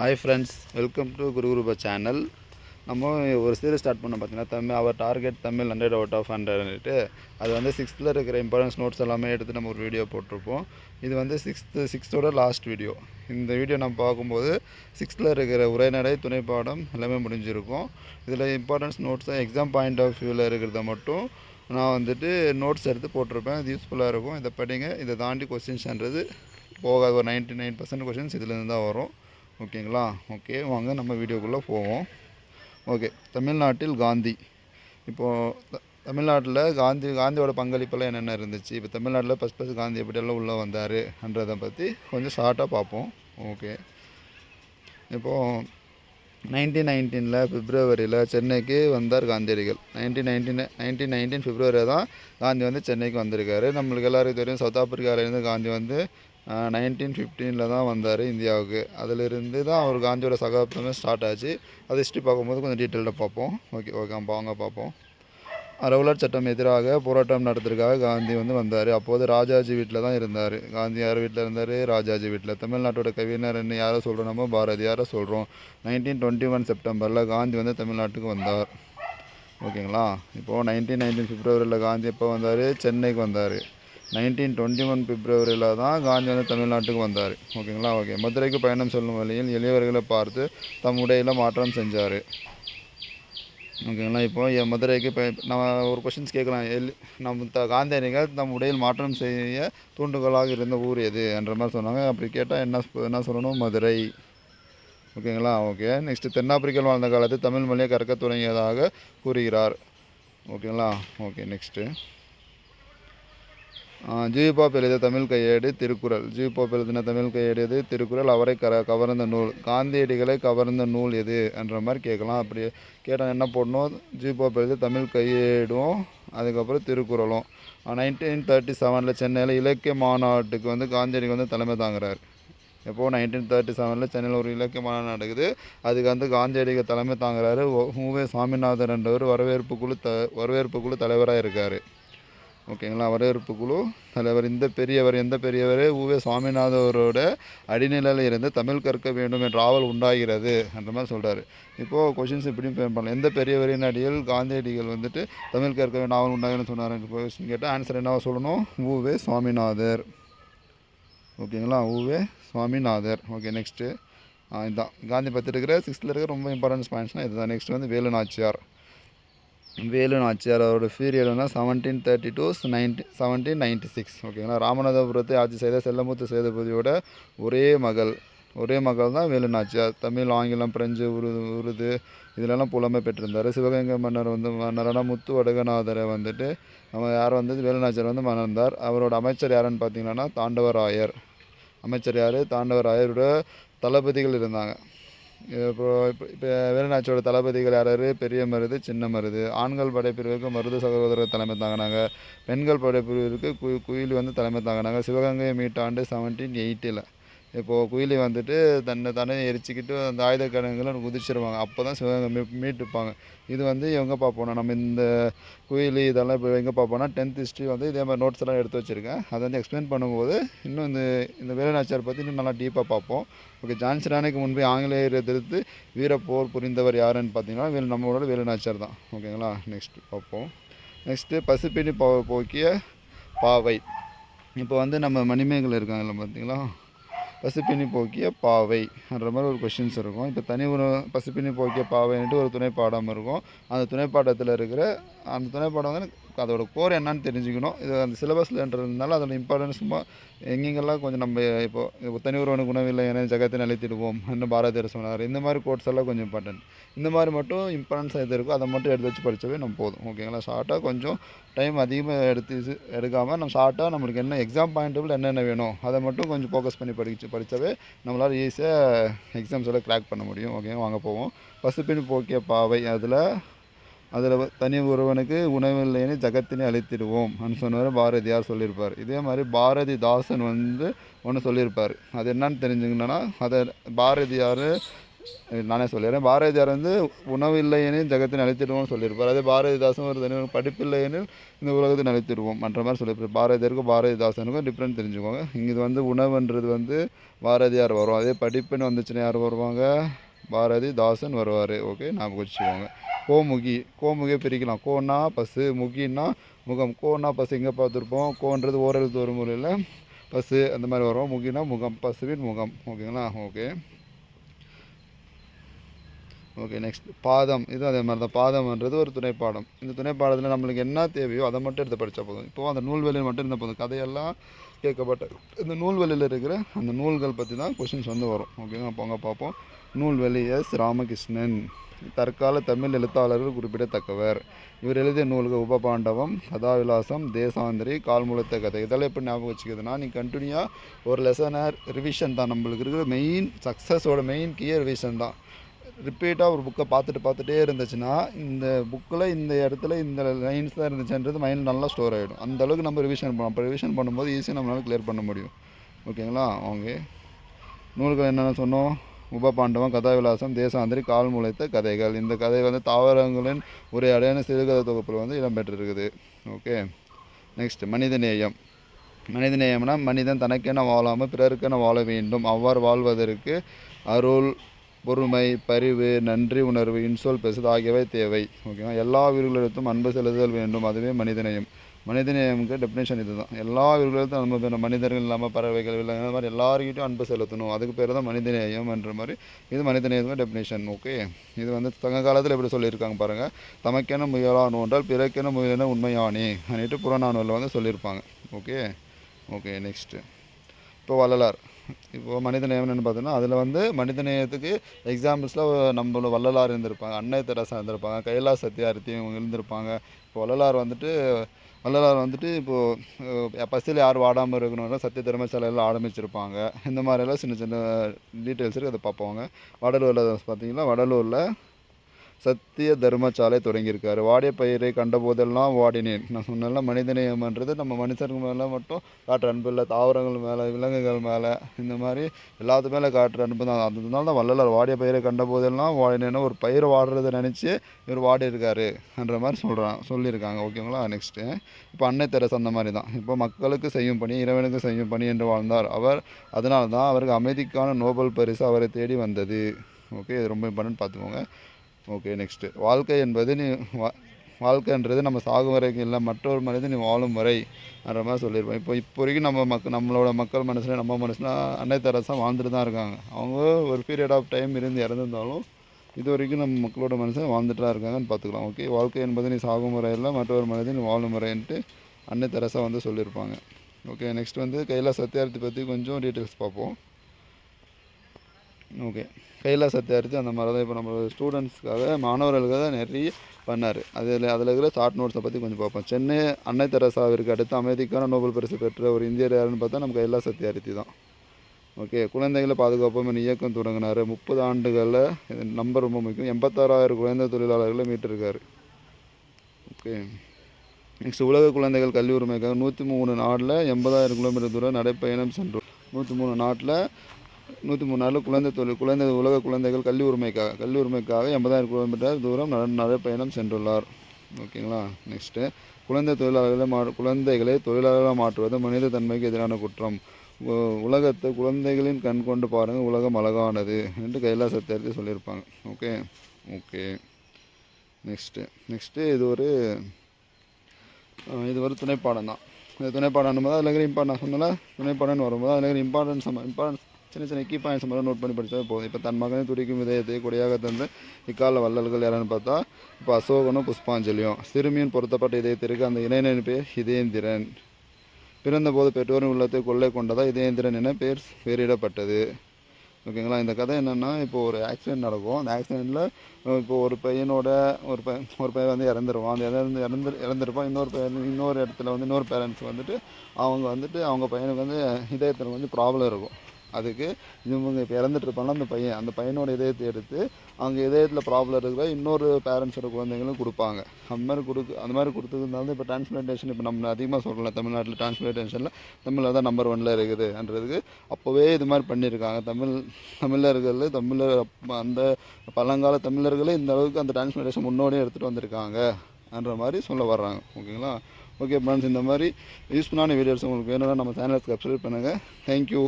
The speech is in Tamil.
Hi friends welcome to Gurukrupa channel நம்ம ஒரு சீரியஸ் ஸ்டார்ட் பண்ணோம் பார்த்தீங்கன்னா தமிழ் அவர் target Tamil hundred out of ஹண்ட்ரட்னுட்டு அது வந்து சிக்ஸ்த்தில் இருக்கிற இம்பார்ட்டன்ஸ் நோட்ஸ் எல்லாமே எடுத்து நம்ம ஒரு வீடியோ போட்டிருப்போம். இது வந்து சிக்ஸ்த்து சிக்ஸ்த்தோட லாஸ்ட் வீடியோ இந்த வீடியோ நம்ம பார்க்கும்போது சிக்ஸ்த்தில் இருக்கிற உரைநடை துணைப்பாடம் எல்லாமே முடிஞ்சிருக்கும். இதில் இம்பார்ட்டன்ஸ் நோட்ஸாக எக்ஸாம் பாயிண்ட் ஆஃப் வியூவில் இருக்கிறத மட்டும் நான் வந்துட்டு நோட்ஸ் எடுத்து போட்டிருப்பேன். அது யூஸ்ஃபுல்லாக இருக்கும். இதை படிங்க. இதை தாண்டி கொஸ்டின்ஸ்ன்றது போகாது. ஒரு நைன்ட்டி நைன் பர்சன்ட் கொஸ்டின்ஸ் இதுலேருந்து தான் வரும். ஓகேங்களா? ஓகே வாங்க நம்ம வீடியோக்குள்ளே போவோம். ஓகே தமிழ்நாட்டில் காந்தி. இப்போது தமிழ்நாட்டில் காந்தி காந்தியோட பங்களிப்பெல்லாம் என்னென்ன இருந்துச்சு? இப்போ தமிழ்நாட்டில் ஃபஸ்ட் ஃபஸ்ட் காந்தி எப்படியெல்லாம் உள்ளே வந்தாருன்றதை பற்றி கொஞ்சம் ஷார்ட்டாக பார்ப்போம். ஓகே. இப்போது நைன்டீன் நைன்டீனில் பிப்ரவரியில் சென்னைக்கு வந்தார் காந்தியடிகள். Nineteen nineteen nineteen nineteen February தான் காந்தி வந்து சென்னைக்கு வந்திருக்காரு. நம்மளுக்கு எல்லாருக்கும் தெரியும் சவுத் ஆப்பிரிக்காவிலேருந்து காந்தி வந்து நைன்டீன் ஃபிஃப்டீனில் தான் வந்தார் இந்தியாவுக்கு. அதிலிருந்து தான் அவர் காந்தியோட சகாப்தமே ஸ்டார்ட் ஆச்சு. அதை ஹிஸ்ட்ரி பார்க்கும்போது கொஞ்சம் டீட்டெயில்டாக பார்ப்போம். ஓகே ஓகே வாங்க பார்ப்போம். ரவுலட் சட்டம் எதிராக போராட்டம் நடத்துறதுக்காக காந்தி வந்து வந்தார். அப்போது ராஜாஜி வீட்டில் தான் இருந்தார். காந்தி யார் வீட்டில் இருந்தார்? ராஜாஜி வீட்டில். தமிழ்நாட்டோட கவிஞர் என்ன யாரை சொல்கிறோம் நம்ம பாரதியாரை சொல்கிறோம் நைன்டீன் டுவெண்ட்டி ஒன் செப்டம்பரில் காந்தி வந்து தமிழ்நாட்டுக்கு வந்தார். ஓகேங்களா? இப்போது நைன்டீன் நைன்டீன் பிப்ரவரியில் காந்தி எப்போ வந்தார்? சென்னைக்கு வந்தார். நைன்டீன் டுவெண்ட்டி ஒன் பிப்ரவரியில் தான் காந்தி வந்து தமிழ்நாட்டுக்கு வந்தார். ஓகேங்களா? ஓகே. மதுரைக்கு பயணம் செல்லும் வழியில் எளியவர்களை பார்த்து தம் உடையில் மாற்றம் செஞ்சார். ஓகேங்களா? இப்போ என் மதுரைக்கு இப்போ நம்ம ஒரு கொஷின்ஸ் கேட்கலாம். எல் நம்ம த காந்தியடிகள் நம் உடையில் மாற்றம் செய்ய தூண்டுகோலாக இருந்த ஊர் எது? என்ற மாதிரி சொன்னாங்க. அப்படி கேட்டால் என்ன என்ன சொல்லணும்? மதுரை. ஓகேங்களா? ஓகே. நெக்ஸ்ட்டு தென்னாப்பிரிக்காவில் வாழ்ந்த காலத்தில் தமிழ் மொழியை கற்க தொடங்கியதாக கூறுகிறார். ஓகேங்களா? ஓகே நெக்ஸ்ட்டு ஜிவிபாப் எழுதிய தமிழ் கையேடு திருக்குறள். ஜிவிபாப் எழுதின தமிழ் கையேடு எது திருக்குறள் அவரை கர கவர்ந்த நூல். காந்தியடிகளை கவர்ந்த நூல் எது? என்ற மாதிரி கேட்கலாம். அப்படி கேட்டால் என்ன போடணும்? ஜிவிபாப் எழுதிய தமிழ் கையேடும் அதுக்கப்புறம் திருக்குறளும். நைன்டீன் தேர்ட்டி செவனில் சென்னையில் இலக்கிய மாநாட்டுக்கு வந்து காந்தியடிகள் வந்து தலைமை தாங்குறார். எப்போது நைன்டீன் தேர்ட்டி செவனில் சென்னையில் ஒரு இலக்கிய மாநாடு நடக்குது. அதுக்கு வந்து காந்தியடிகள் தலைமை தாங்குறாரு. மூவே சாமிநாதன் என்றவர் வரவேற்பு குழு த வரவேற்பு குழு தலைவராக இருக்கார் ஓகேங்களா? வரவேற்பு குழு. தலைவர் இந்த பெரியவர் எந்த பெரியவர்? ஊவே சுவாமிநாதவரோட அடிநிலையில் இருந்து தமிழ் கற்க வேண்டும் என்ற ஆவல் உண்டாகிறது என்ற மாதிரி சொல்கிறார் இப்போது கொஷின்ஸ் இப்படியும் பண்ணலாம். எந்த பெரியவரின் அடியில் காந்தியடிகள் வந்துட்டு தமிழ் கற்க வேண்டும் ஆவல் உண்டாகுதுன்னு சொன்னார்? கொஸ்டின் கேட்டால் ஆன்சர் என்னவா சொல்லணும்? ஊவே சுவாமிநாதர். ஓகேங்களா? ஊவே சுவாமிநாதர். ஓகே நெக்ஸ்ட்டு இதுதான் காந்தி பற்றி இருக்கிற சிக்ஸ்த்தில் இருக்கிற ரொம்ப இம்பார்ட்டன்ஸ் பாயிண்ட்ஸ்னால் இதுதான். நெக்ஸ்ட் வந்து வேலு நாச்சியார் வேலு நாச்சியார் அவரோட பீரியட் வந்து seventeen thirty two ninety seventeen ninety six ஓகேங்களா ராமநாதபுரத்தை ஆட்சி செய்த செல்லமுத்து சேதுபதியோட ஒரே மகள். ஒரே மகள் தான் வேலு நாச்சியார். தமிழ் ஆங்கிலம் பிரெஞ்சு உருது உருது இதிலெல்லாம் புலமை பெற்றிருந்தார். சிவகங்கை மன்னர் வந்து மன்னரான முத்து வடகநாதரை வந்துட்டு நம்ம யார் வந்து? வேலு நாச்சியார் வந்து மணந்தார். அவரோட அமைச்சர் யாருன்னு பார்த்தீங்கன்னா தாண்டவராயர். அமைச்சர் யார்? தாண்டவராயரோட தளபதிகள் இருந்தாங்க. இப்போ இப்போ இப்போ வேலுநாச்சியோட தளபதிகள் யாராரு? பெரிய மருது சின்ன மருது. ஆண்கள் படைப்பிரிவுக்கு மருது சகோதரர் தலைமை தாங்கினாங்க. பெண்கள் படைப்பிரிவிற்கு கு குயிலி வந்து தலைமை தாங்கினாங்க. சிவகங்கையை மீட்டாண்டு செவன்டீன் எயிட்டில் இப்போது குயிலி வந்துட்டு தன்னை தானே எரிச்சிக்கிட்டு அந்த ஆயுத கிடங்குல குதிச்சிருவாங்க. அப்போ தான் சிவகங்கை மீ மீட்டுப்பாங்க. இது வந்து எங்கே பார்ப்போம்னா நம்ம இந்த குயிலி இதெல்லாம் இப்போ எங்கே பார்ப்போம்னா டென்த் ஹிஸ்ட்ரி வந்து இதே மாதிரி நோட்ஸ் எல்லாம் எடுத்து வச்சுருக்கேன். அதை வந்து எக்ஸ்பிளைன் பண்ணும்போது இன்னும் இந்த இந்த வேலுநாச்சியார் பற்றி இன்னும் நல்லா டீப்பாக பார்ப்போம். ஓகே ஜான்சி முன்பே ஆங்கிலேயரை எதிர்த்து வீரப்போர் புரிந்தவர் யாருன்னு பார்த்தீங்கன்னா வேலு நம்மளோட வேலுநாச்சியார் தான். ஓகேங்களா? நெக்ஸ்ட் பார்ப்போம். நெக்ஸ்ட்டு பசுப்பிணி போ போக்கிய பாவை. இப்போ வந்து நம்ம மணிமேகலை இருக்காங்கல்ல பார்த்தீங்களா? பசுப்பினி போக்கிய பாவை என்ற மாதிரி ஒரு கொஷின்ஸ் இருக்கும். இப்போ தனி உணவு பசுப்பினி போக்கிய பாவைன்ட்டு ஒரு துணைப்பாடம் இருக்கும். அந்த துணைப்பாடத்தில் இருக்கிற அந்த துணைப்பாடம் வந்து அதோட கோர் என்னன்னு தெரிஞ்சுக்கணும். இது அந்த சிலபஸ்லன்றதுனால அதோட இம்பார்ட்டன்ஸ் சும்மா எங்கெங்கெல்லாம் கொஞ்சம் நம்ம இப்போ தனி ஒருவனு குணவில்லை என ஜகத்தை நிலைத்திடுவோம் இன்னும் பாரதியார் சொன்னார் இந்த மாதிரி கோட்ஸ் எல்லாம் கொஞ்சம் இம்பார்ட்டன்ட் இந்த மாதிரி மட்டும் இம்பார்ட்டன்ஸ் எது இருக்கோ அதை மட்டும் எடுத்து வச்சு படித்தவே நம்ம போதும். ஓகேங்களா ஷார்ட்டாக கொஞ்சம் டைம் அதிகமாக எடுத்து எடுக்காமல் நம்ம ஷார்ட்டாக நம்மளுக்கு என்ன எக்ஸாம் பாயிண்டபிள் என்னென்ன வேணும் அதை மட்டும் கொஞ்சம் ஃபோக்கஸ் பண்ணி படிச்சு படித்தாவே நம்மளால் ஈஸியாக எக்ஸாம்ஸ் எல்லாம் கிராக் பண்ண முடியும். ஓகே வாங்க போவோம். பசுப்பின் போக்கிய பாவை அதில் அதில் தனி ஒருவனுக்கு உணவில்லைன்னு ஜகத்தினை அழித்திடுவோம் சொன்னவர் பாரதியார் சொல்லியிருப்பார். இதே மாதிரி பாரதிதாசன் வந்து ஒன்று சொல்லியிருப்பார். அது என்னன்னு தெரிஞ்சுக்கணுன்னா அதை பாரதியார் நானே சொல்லிடுறேன். பாரதியார் வந்து உணவு இல்லையெனில் ஜகத்தின் அழைத்திடுவோம்னு சொல்லியிருப்பார். அதே பாரதிதாசன் ஒரு தனி படிப்பு இல்லையெனில் இந்த உலகத்தை அழைத்திடுவோம் மற்ற மாதிரி சொல்லியிருப்பார். பாரதியாருக்கும் பாரதிதாசனுக்கும் டிஃப்ரெண்ட் தெரிஞ்சுக்கோங்க. இங்கே இது வந்து உணவுன்றது வந்து பாரதியார் வரும். அதே படிப்புன்னு வந்துச்சுன்னா யார் வருவாங்க? பாரதிதாசன் வருவார். ஓகே ஞாபகம் வச்சுக்கோங்க கோமுகி கோமுகியை பிரிக்கலாம். கோனா பஸ்ஸு முகின்னா முகம். கோன்னா பஸ் எங்கே பார்த்துருப்போம்? கோன்றது ஓரெழுத்து ஒரு முறையில் பஸ்ஸு அந்த மாதிரி வரும். முகினா முகம் பசுவின் முகம். ஓகேங்களா? ஓகே. ஓகே நெக்ஸ்ட் பாதம். இது அதே மாதிரி தான். பாதம்ன்றது ஒரு துணைப்பாடம். இந்த துணைப்பாடத்தில் நம்மளுக்கு என்ன தேவையோ அதை மட்டும் எடுத்து படித்தா போதும். இப்போ அந்த நூல்வெளியில் மட்டும் இருந்தால் போதும். கதையெல்லாம் கேட்கப்பட்ட இந்த நூல்வெளியில் இருக்கிற அந்த நூல்கள் பற்றி தான் கொஷின்ஸ் வந்து வரும். ஓகேங்களா போங்க பார்ப்போம். நூல்வெளி எஸ் ராமகிருஷ்ணன். தற்கால தமிழ் எழுத்தாளர்கள் குறிப்பிடத்தக்கவர். இவர் எழுதிய நூல்கள் உபபாண்டவம் கதாவிலாசம் தேசாந்திரி கால்முளத்த கதை. இதெல்லாம் எப்படி ஞாபகம் வச்சுக்கிறதுனா நீ கண்டினியூவாக ஒரு லெசனர் ரிவிஷன் தான். நம்மளுக்கு இருக்கிற மெயின் சக்ஸஸோட மெயின் கீ ரிவிஷன் தான். ரிப்பீட்டாக ஒரு புக்கை பார்த்துட்டு பார்த்துட்டே இருந்துச்சுன்னா இந்த புக்கில் இந்த இடத்துல இந்த லைன்ஸ் தான் இருந்துச்சுன்றது மைண்ட் நல்லா ஸ்டோர் ஆகிடும் அந்தளவுக்கு நம்ம ரிவிஷன் பண்ணோம் அப்போ ரிவிஷன் பண்ணும்போது ஈஸியாக நம்மளால் கிளியர் பண்ண முடியும். ஓகேங்களா? ஓகே நூல்கள் என்னென்ன சொன்னோம்? உபபாண்டவம் கதாவிலாசம் தேசாந்திரி கால் முளைத்த கதைகள். இந்த கதை வந்து தாவரங்களின் உரையாடையான சிறுகதை தொகுப்பில் வந்து இடம்பெற்றிருக்குது. ஓகே. நெக்ஸ்ட் மனிதநேயம். மனிதநேயம்னா மனிதன் தனக்கென வாழாமல் பிறருக்கென வாழ வேண்டும். அவ்வாறு வாழ்வதற்கு அருள் பொறுமை பரிவு நன்றி உணர்வு இன்சொல் பேசுது ஆகியவை தேவை. ஓகேவா? எல்லா உயிர்களிடத்தும் அன்பு செலுத்தல் வேண்டும். அதுவே மனிதநேயம். மனிதநேயமுக்கு டெஃபினேஷன் இதுதான். எல்லா உயிர்களிடத்தும் அன்பு வேணும் மனிதர்கள் இல்லாமல் பறவைகள் இல்லை இந்த மாதிரி எல்லாருக்கிட்டையும் அன்பு செலுத்தணும். அதுக்கு பேர் தான் மனிதநேயம் என்ற மாதிரி இது மனிதநேயத்துக்கு டெஃபினேஷன் ஓகே? இது வந்து தங்க காலத்தில் எப்படி சொல்லியிருக்காங்க பாருங்கள் தமக்கென முயலான் ஒன்றால் பிறக்கென முயலென உண்மையானே அப்படின்ட்டு புறநானூரில் வந்து சொல்லியிருப்பாங்க. ஓகே? ஓகே நெக்ஸ்ட்டு இப்போ வள்ளலார். இப்போ மனிதநேயம்னு பார்த்தோன்னா அதில் வந்து மனிதநேயத்துக்கு எக்ஸாம்பிள்ஸில் நம்மளோட வள்ளலார் இருந்திருப்பாங்க அன்னை தெரசா இருந்திருப்பாங்க கைலா சத்யார்த்தி இவங்க இருந்திருப்பாங்க. இப்போ வள்ளலார் வந்துட்டு வள்ளலார் வந்துட்டு இப்போது பசியில் யார் வாடாமல் இருக்கணும் சத்திய தர்மசாலையில் ஆரம்பிச்சிருப்பாங்க. இந்த மாதிரியெல்லாம் சின்ன சின்ன டீட்டெயில்ஸ் இருக்குது அதை பார்ப்போங்க. வடலூரில் பார்த்தீங்கன்னா வடலூரில் சத்திய தர்மசாலை தொடங்கியிருக்காரு. வாடிய பயிரை கண்டபோதெல்லாம் வாடினேன். நான் சொன்னேன்ல மனிதநேயம்ன்றது நம்ம மனுஷருக்கு மேலே மட்டும் காட்டுற அன்பு இல்லை தாவரங்கள் மேலே விலங்குகள் மேலே இந்த மாதிரி எல்லாத்து மேலே காட்டுற அன்பு தான். அதனால தான் வள்ளலார் வாடிய பயிரை கண்டபோதெல்லாம் வாடினேன்னு ஒரு பயிர் வாடுறதை நினச்சி இவர் வாடியிருக்காரு என்ற மாதிரி சொல்கிறான் சொல்லியிருக்காங்க. ஓகேங்களா நெக்ஸ்ட்டு இப்போ அன்னை தெரசு அந்த மாதிரி தான். இப்போ மக்களுக்கு செய்யும் பணி இறைவனுக்கு செய்யும் பணி என்று வாழ்ந்தார் அவர். அதனால தான் அவருக்கு அமைதிக்கான நோபல் பரிசு அவரை தேடி வந்தது. ஓகே இது ரொம்ப இம்பார்ட்டன்ட் பார்த்துக்கோங்க. ஓகே நெக்ஸ்ட்டு வாழ்க்கை என்பது நீ வா வாழ்க்கைன்றது நம்ம சாகும் வரைக்கும் இல்லை மற்றொரு மனிதன் நீ வாழும் வரைன்ற மாதிரி சொல்லியிருப்போம். இப்போ இப்போ வரைக்கும் நம்ம மக்க நம்மளோட மக்கள் மனசில் நம்ம மனசில் அன்னை தெரசா வாழ்ந்துட்டு தான் இருக்காங்க. அவங்க ஒரு பீரியட் ஆஃப் டைம் இருந்து இறந்துருந்தாலும் இது வரைக்கும் நம்ம மக்களோட மனசில் வாழ்ந்துட்டு தான் இருக்காங்கன்னு பார்த்துக்கலாம். ஓகே வாழ்க்கை என்பது நீ சாகும் முறை இல்லை மற்றொரு மனிதன் நீ வாழும் முறைன்ட்டு அன்னை தெரசா வந்து சொல்லியிருப்பாங்க. ஓகே நெக்ஸ்ட் வந்து கையில் சத்தியார்த்தி பற்றி கொஞ்சம் டீட்டெயில்ஸ் பார்ப்போம். ஓகே கைலாஸ் சத்தியார்த்தி அந்த மாதிரி தான் இப்போ நம்ம ஸ்டூடெண்ட்ஸ்க்காக மாணவர்களுக்காக நிறைய பண்ணார். அதில் அதில் இருக்கிற ஷார்ட் நோட்ஸை பற்றி கொஞ்சம் பார்ப்போம். சென்னை அன்னை தெரசாவிற்கு அடுத்து அமைதிக்கான நோபல் பரிசு பெற்ற ஒரு இந்தியர் யாருன்னு பார்த்தா நம்ம கைலாஸ் சத்தியார்த்தி தான். ஓகே குழந்தைகளை பாதுகாப்போம் இயக்கம் தொடங்கினார். முப்பது ஆண்டுகளில் இது நம்பர் ரொம்ப முக்கியம். எண்பத்தாறாயிரம் குழந்தை தொழிலாளர்களை மீட்டிருக்காரு. ஓகே நெக்ஸ்ட் உலக குழந்தைகள் கல்வி உரிமைக்காக நூற்றி மூணு நாட்டில் எண்பதாயிரம் கிலோமீட்டர் தூரம் நடைப்பயணம் சென்றோம் நூற்றி மூணு நாட்டில் நூற்றி மூணு நாளில் குழந்தை தொழில் குழந்தை உலக குழந்தைகள் கல்வி உரிமைக்காக கல்வி உரிமைக்காக எண்பதாயிரம் கிலோமீட்டர் தூரம் நட நடைப்பயணம் சென்றுள்ளார். ஓகேங்களா? நெக்ஸ்ட்டு குழந்தை தொழிலாளர்களை மா குழந்தைகளை தொழிலாளர்களாக மாற்றுவது மனித தன்மைக்கு எதிரான குற்றம். உலகத்தை குழந்தைகளின் கண் கொண்டு பாருங்கள் உலகம் அழகானது என்று கைலாச எடுத்து சொல்லியிருப்பாங்க. ஓகே ஓகே நெக்ஸ்ட்டு நெக்ஸ்ட்டு இது ஒரு இது ஒரு துணைப்பாடம் தான் இந்த துணைப்பாடம் போது அதில் இருக்கிற இம்பார்ட்டன் நான் சொன்னல துணைப்பாடம்னு வரும்போது அதில் இருக்கிற இம்பார்ட்டன்ஸ் இம்பார்ட்டன்ஸ் சின்ன சின்ன கீ பாயிண்ட்ஸ் மட்டும் நோட் பண்ணி படித்தா போதும். இப்போ தன் மகனை துடிக்கும் இதயத்தை கொடியாக தந்து இக்கால வள்ளல்கள் யாருன்னு பார்த்தா இப்போ அசோகனும் புஷ்பாஞ்சலியும். சிறுமியின் பொருத்தப்பட்ட இதயத்திற்கு அந்த இணையனின் பேர் இதேந்திரன் பிறந்தபோது பெற்றோரின் உள்ளத்தை கொள்ளை கொண்டதா இதேந்திரன் என பேர் பெயரிடப்பட்டது. ஓகேங்களா இந்த கதை என்னென்னா இப்போ ஒரு ஆக்சிடென்ட் நடக்கும். அந்த ஆக்சிடெண்ட்டில் இப்போ ஒரு பையனோட ஒரு பையன் ஒரு பையன் வந்து இறந்துருவான். அந்த இறந்து இறந்து இறந்துருப்பான். இன்னொரு பையன் இன்னொரு இடத்துல வந்து இன்னொரு பேரண்ட்ஸ் வந்துட்டு அவங்க வந்துட்டு அவங்க பையனுக்கு வந்து இதயத்தில் வந்து ப்ராப்ளம் இருக்கும். அதுக்கு இவங்க இப்போ இறந்துட்டுருப்பாங்க அந்த பையன் அந்த பையனோட இதயத்தை எடுத்து அவங்க இதயத்தில் ப்ராப்ளம் இருக்கிற இன்னொரு பேரண்ட்ஸோட குழந்தைங்களும் கொடுப்பாங்க. அந்த மாதிரி கொடுக்கு அந்த மாதிரி கொடுத்துருந்தாலும் இப்போ டிரான்ஸ்பிளான்டேஷன் இப்போ நம்ம அதிகமாக சொல்லலாம் தமிழ்நாட்டில் டிரான்ஸ்பிளான்டேஷனில் தமிழில் தான் நம்பர் ஒன்ல இருக்குதுன்றதுக்கு அப்போவே இது மாதிரி பண்ணியிருக்காங்க தமிழ் தமிழர்கள் தமிழர் அந்த பழங்கால தமிழர்களே இந்த அளவுக்கு அந்த டிரான்ஸ்பிளான்டேஷன் முன்னோடியே எடுத்துகிட்டு வந்திருக்காங்கன்ற மாதிரி சொல்ல வர்றாங்க. ஓகேங்களா? ஓகே ஃப்ரெண்ட்ஸ் இந்த மாதிரி யூஸ்ஃபுல்லான வீடியோஸ் உங்களுக்கு வேணும்னா நம்ம சேனலை சப்ஸ்கிரைப் பண்ணுங்கள் தேங்க்யூ